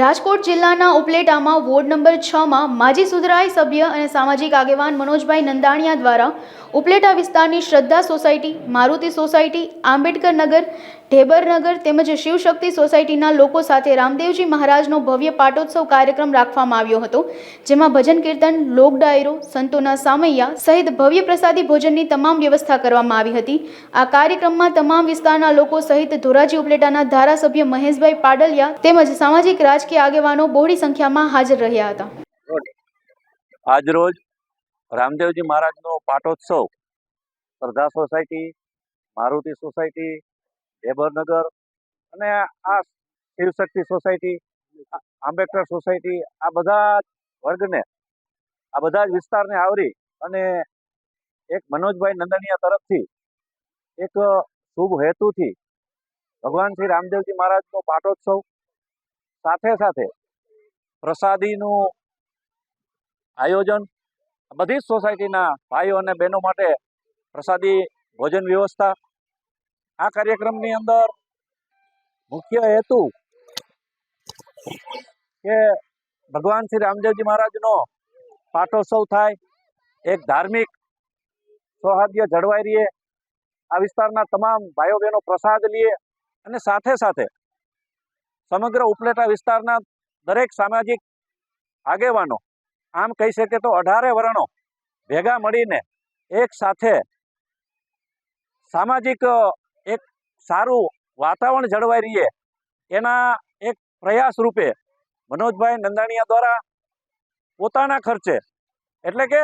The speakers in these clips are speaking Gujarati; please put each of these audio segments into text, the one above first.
રાજકોટ જિલ્લાના ઉપલેટામાં વોર્ડ નંબર છમાં માજી સુધરાઈ સભ્ય અને સામાજિક આગેવાન મનોજભાઈ નંદાણીયા દ્વારા ઉપલેટા વિસ્તારની શ્રદ્ધા સોસાયટી, મારુતિ સોસાયટી, આંબેડકર નગર ઢેબરનગર તેમજ શિવશક્તિ સોસાયટીના લોકો સાથે રામદેવજી મહારાજનો ભવ્ય પાટોત્સવ કાર્યક્રમ રાખવામાં આવ્યો હતો, જેમાં ભજન કીર્તન, લોક ડાયરો, સંતોના સામૈયા સહિત ભવ્ય પ્રસાદી ભોજનની તમામ વ્યવસ્થા કરવામાં આવી હતી. આ કાર્યક્રમમાં તમામ વિસ્તારના લોકો સહિત ધોરાજી ઉપલેટાના ધારાસભ્ય મહેશભાઈ પાડલિયા તેમજ સામાજિક રાજકીય આગેવાનો બહોળી સંખ્યામાં હાજર રહ્યા હતા. આજરોજ રામદેવજી મહારાજનો પાટોત્સવ, સ્પર્ધા સોસાયટી, મારુતિ સોસાયટી ઢેબરનગર અને આ શિવશક્તિ સોસાયટી આંબેડકર સોસાયટી, આ બધા વર્ગને, આ બધા જ વિસ્તારને આવરી અને એક મનોજભાઈ નંદનિયા તરફથી એક શુભ હેતુથી ભગવાન શ્રી રામદેવજી મહારાજનો પાટોત્સવ સાથે સાથે પ્રસાદીનું આયોજન બધી જ સોસાયટીના ભાઈઓ અને બહેનો માટે પ્રસાદી ભોજન વ્યવસ્થા આ કાર્યક્રમની અંદર મુખ્ય હેતુ કે ભગવાન શ્રી રામદેવજી મહારાજનો પાટોત્સવ થાય, એક ધાર્મિક સૌહાર્દ્ય જળવાઈ રહીએ આ વિસ્તારના તમામ ભાઈઓ બહેનો પ્રસાદ લઈએ અને સાથે સાથે સમગ્ર ઉપલેટા વિસ્તારના દરેક સામાજિક આગેવાનો, આમ કહી શકે તો અઢારે વર્ણો, ભેગા મળીને એક સાથે સામાજિક એક સારું વાતાવરણ જળવાઈ રહીએ, એના એક પ્રયાસ રૂપે મનોજભાઈ નંદાણીયા દ્વારા પોતાના ખર્ચે, એટલે કે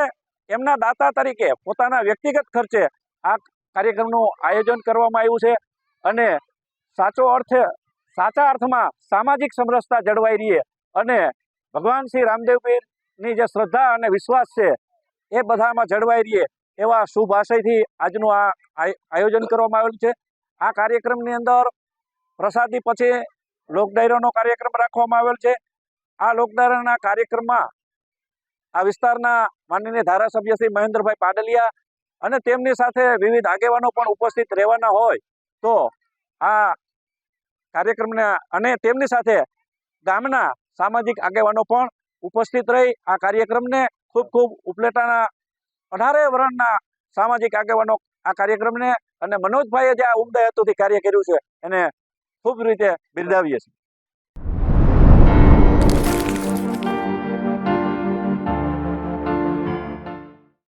એમના દાતા તરીકે પોતાના વ્યક્તિગત ખર્ચે આ કાર્યક્રમનું આયોજન કરવામાં આવ્યું છે. અને સાચો અર્થ સાચા અર્થમાં સામાજિક સમરસતા જળવાઈ રહીએ અને ભગવાન શ્રી રામદેવની જે શ્રદ્ધા અને વિશ્વાસ છે એ બધામાં જળવાઈ રહીએ એવા શુભ આશયથી આજનું આ આયોજન કરવામાં આવેલું છે. આ કાર્યક્રમની અંદર પ્રસાદી પછી લોકડાયરાનો કાર્યક્રમ રાખવામાં આવેલ છે. આ લોકડાયરાના કાર્યક્રમમાં આ વિસ્તારના માનનીય ધારાસભ્ય શ્રી મહેન્દ્રભાઈ પાડલિયા અને તેમની સાથે વિવિધ આગેવાનો પણ ઉપસ્થિત રહેવાના હોય તો આ કાર્યક્રમને અને તેમની સાથે ગામના સામાજિક આગેવાનો પણ ઉપસ્થિત રહી આ કાર્યક્રમને ખૂબ ખૂબ ઉપલેટાના અઢારે વર્ણના સામાજિક આગેવાનો આ કાર્યક્રમને અને મનોજભાઈએ જે આ ઉમદા હેતુથી કાર્ય કર્યું છે, એને ખૂબ રીતે બિરદાવીએ છીએ.